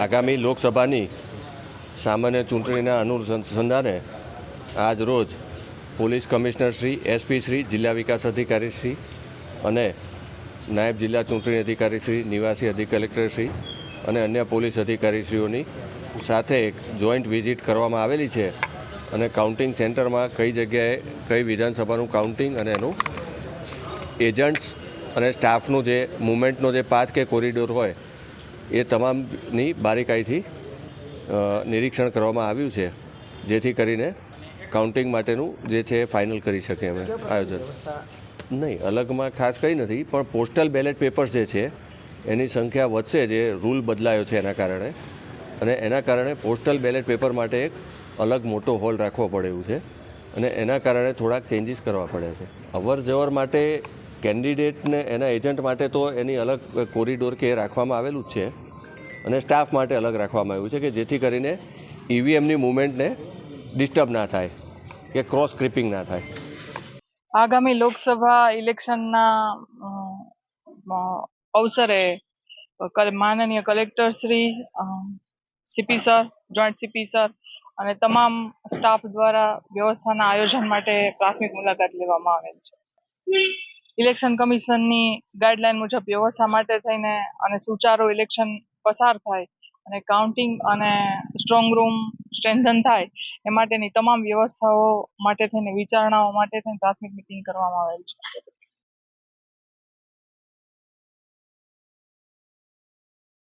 આગામી લોકસભાની સામાન્ય ચૂંટણીના અનુસંધાને આજ રોજ police commissioner Shri, SP Shri, જિલ્લા વિકાસ અધિકારી શ્રી અને નાયબ જિલ્લા ચૂંટણી અધિકારી શ્રી, નિવાસી અધિક કલેક્ટર શ્રી અને અન્ય પોલીસ અધિકારીશ્રીઓની સાથે એક જોઈન્ટ વિઝિટ કરવામાં આવેલી છે અને કાઉન્ટિંગ સેન્ટરમાં કઈ જગ્યાએ કઈ વિધાનસભાનું કાઉન્ટિંગ અને એનું એજન્ટ્સ અને સ્ટાફનું જે મુવમેન્ટનો જે પાથ કે કોરિડોર હોય એ તમામની બારીકાઈથી નિરીક્ષણ કરવામાં આવ્યું છે જેથી કરીને કાઉન્ટિંગ માટેનું જે છે એ ફાઇનલ કરી શકીએ અમે આયોજન. નહીં અલગમાં ખાસ કંઈ નથી પણ પોસ્ટલ બેલેટ પેપર્સ જે છે એની સંખ્યા વધશે જે રૂલ બદલાયો છે એના કારણે. અને એના કારણે પોસ્ટલ બેલેટ પેપર માટે એક અલગ મોટો હોલ રાખવો પડે એવું છે. અને એના કારણે થોડાક ચેન્જીસ કરવા પડે છે. અવર જવર માટે કેન્ડિડેટને એના એજન્ટ માટે તો એની અલગ કોરિડોર કે રાખવામાં આવેલું જ છે. અને સ્ટાફ માટે અલગ રાખવામાં આવ્યું છે કે જેથી કરીને ઈવીએમની મુવમેન્ટને ડિસ્ટર્બ ના થાય કે ક્રોસ ક્રિપિંગ ના થાય. આગામી લોકસભા ઇલેક્શનના અવસરે માનનીય collector Shri CP sir, joint CP sir અને તમામ સ્ટાફ દ્વારા વ્યવસ્થાના આયોજન માટે પ્રાથમિક મુલાકાત લેવામાં આવેલ છે. ઇલેક્શન કમિશનની ગાઈડલાઈન મુજબ વ્યવસ્થા માટે થઈને અને સુચારો ઇલેક્શન પસાર થાય અને કાઉન્ટિંગ અને સ્ટ્રોંગ રૂમ સ્ટ્રેન્થન થાય, એ માટેની તમામ વ્યવસ્થાઓ માટે થઈને, વિચારણાઓ માટે થઈને પ્રાથમિક મિટિંગ કરવામાં આવેલ છે.